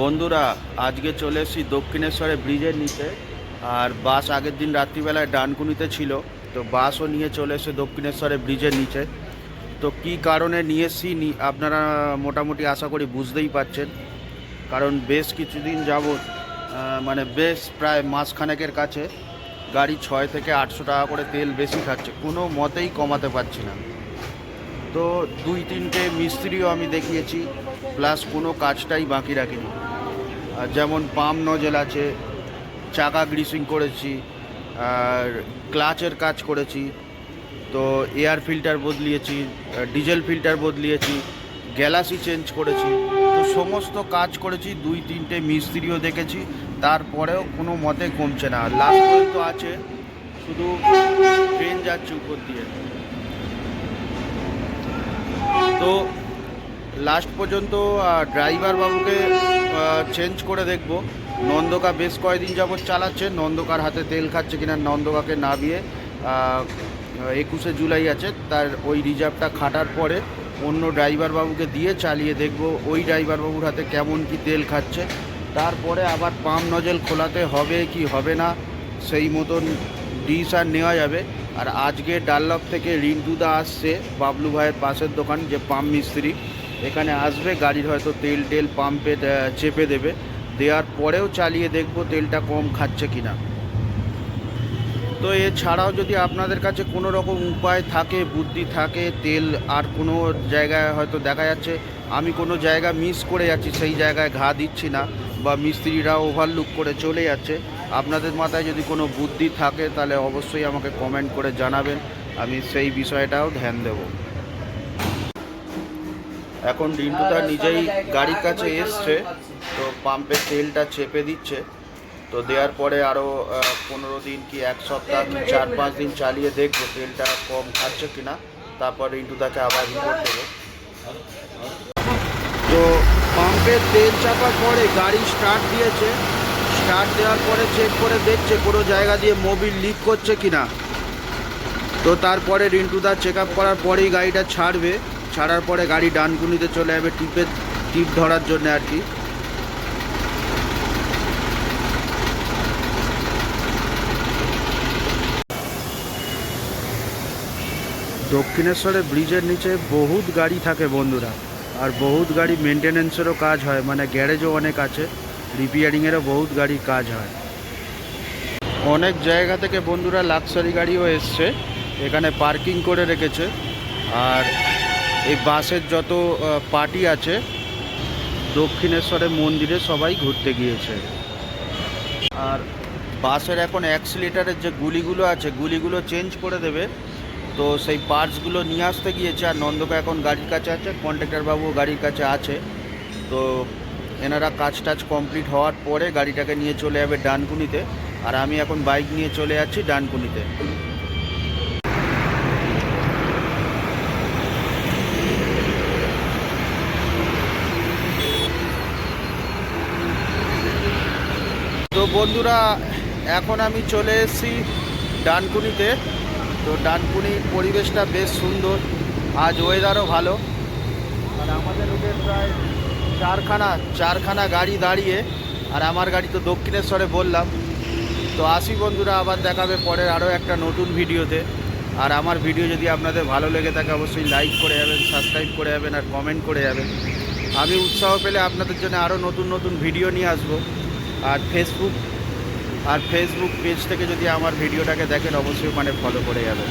বন্ধুরা আজকে চলে এসেছি দক্ষিণেশ্বরে ব্রিজের নিচে। আর বাস আগের দিন রাত্রিবেলায় ডানকুনিতে ছিল তো বাসও নিয়ে চলে এসে দক্ষিণেশ্বরে ব্রিজের নিচে। তো কি কারণে নিয়ে এসেছি আপনারা মোটামুটি আশা করি বুঝতেই পারছেন। কারণ বেশ কিছুদিন আহ, মানে বেশ প্রায় মাসখানেকের কাছে গাড়ি ছয় থেকে আটশো টাকা করে তেল বেশি খাচ্ছে কোনো মতেই কমাতে পারছি না। তো দুই তিনটে মিস্ত্রিও আমি দেখিয়েছি প্লাস কোনো কাজটাই বাকি রাখিনি। যেমন পাম নজেল আছে, চাকা গ্রিসিং করেছি, আর ক্লাচের কাজ করেছি, তো এয়ার ফিল্টার বদলিয়েছি ডিজেল ফিল্টার বদলিয়েছি গ্যালাসি চেঞ্জ করেছি, তো সমস্ত কাজ করেছি, দুই তিনটে মিস্ত্রিও দেখেছি, তারপরেও কোনো মতে কমছে না। লাস্ট পর্যন্ত আছে, শুধু ট্রেন যাচ্ছে উপর দিয়ে। তো লাস্ট পর্যন্ত ড্রাইভার বাবুকে চেঞ্জ করে দেখব। নন্দকা বেশ কয়েকদিন যাবৎ চালাচ্ছে, নন্দকার হাতে তেল খাচ্ছে কিনা নন্দকাকে নামিয়ে একুশে জুলাই আছে, তার ওই রিজার্ভটা খাটার পরে অন্য ড্রাইভার বাবুকে দিয়ে চালিয়ে দেখব, ওই ড্রাইভার বাবুর হাতে কেমন কি তেল খাচ্ছে। তারপরে আবার পাম্প নজেল খোলাতে হবে কি হবে না, সেই মতন ডিসিশন নেওয়া যাবে। আর আজকে ডাল্লভ থেকে রিন্টুদা আসছে, বাবলু ভাইয়ের পাশের দোকান, যে পাম্প মিস্ত্রি। এখানে আসবে, গাড়ির হয়তো তেল টেল পাম্পে চেপে দেবে। দেওয়ার পরেও চালিয়ে দেখব তেলটা কম খাচ্ছে কিনা। তো এছাড়াও যদি আপনাদের কাছে কোনো রকম উপায় থাকে, বুদ্ধি থাকে, তেল আর কোনো জায়গায় হয়তো দেখা যাচ্ছে, আমি কোনো জায়গা মিস করে যাচ্ছি, সেই জায়গায় ঘা দিচ্ছি না, বা মিস্ত্রিরা ওভারলুক করে চলে যাচ্ছে, আপনাদের মাথায় যদি কোনো বুদ্ধি থাকে, তাহলে অবশ্যই আমাকে কমেন্ট করে জানাবেন। আমি সেই বিষয়টাও ধ্যান দেব। এখন রিন্টুদা নিজেই গাড়ির কাছে এসছে, তো পাম্পের তেলটা চেপে দিচ্ছে। তো দেওয়ার পরে আরও পনেরো দিন কি এক সপ্তাহ কি চার পাঁচ দিন চালিয়ে দেখব তেলটা কম খাচ্ছে কিনা। তারপর রিন্টুদাকে আবার রিপোর্ট দেবো। তো পাম্পের তেল চাপার পরে গাড়ি স্টার্ট দিয়েছে। স্টার্ট দেওয়ার পরে চেক করে দেখছে কোনো জায়গা দিয়ে মোবিল লিক করছে কিনা। তো তারপরে রিন্টুদা চেক আপ করার পরেই গাড়িটা ছাড়বে। ছাড়ার পরে গাড়ি ডানকুনিতে চলে যাবে টিপের টিপ ধরার জন্য আর কি। দক্ষিণেশ্বরে ব্রিজের নিচে বহুত গাড়ি থাকে বন্ধুরা, আর বহুত গাড়ি মেনটেনেন্সেরও কাজ হয় মানে গ্যারেজও অনেক আছে, রিপেয়ারিংয়েরও বহুত গাড়ি কাজ হয়। অনেক জায়গা থেকে বন্ধুরা লাক্সারি গাড়িও এসছে, এখানে পার্কিং করে রেখেছে, আর এই বাসের যত পার্টি আছে, দক্ষিণেশ্বরের মন্দিরে সবাই ঘুরতে গিয়েছে। আর বাসের এখন অ্যাক্সিলেটারের যে গুলিগুলো আছে, গুলিগুলো চেঞ্জ করে দেবে। তো সেই পার্টসগুলো নিয়ে আসতে গিয়েছে, আর নন্দকা এখন গাড়ির কাছে আছে কন্ট্রাক্টর বাবু গাড়ির কাছে আছে। তো এনারা কাজ টাজ কমপ্লিট হওয়ার পরে গাড়িটাকে নিয়ে চলে যাবে ডানকুনিতে। আর আমি এখন বাইক নিয়ে চলে যাচ্ছি ডানকুনিতে। তো বন্ধুরা, এখন আমি চলে এসেছি ডানকুনিতে। তো ডানকুনির পরিবেশটা বেশ সুন্দর, আজ ওয়েদারও ভালো। আর আমাদের রুটের প্রায় চারখানা চারখানা গাড়ি দাঁড়িয়ে, আর আমার গাড়ি তো দক্ষিণেশ্বরে বললাম। তো আসি বন্ধুরা, আবার দেখাবে পরের আরও একটা নতুন ভিডিওতে। আর আমার ভিডিও যদি আপনাদের ভালো লেগে থাকে, অবশ্যই লাইক করে যাবেন সাবস্ক্রাইব করে যাবেন, আর কমেন্ট করে যাবেন। আমি উৎসাহ পেলে আপনাদের জন্য আরও নতুন নতুন ভিডিও নিয়ে আসব। আর ফেসবুক আর ফেসবুক পেজ থেকে যদি আমার ভিডিওটাকে দেখেন, অবশ্যই মানে ফলো করে যাবেন।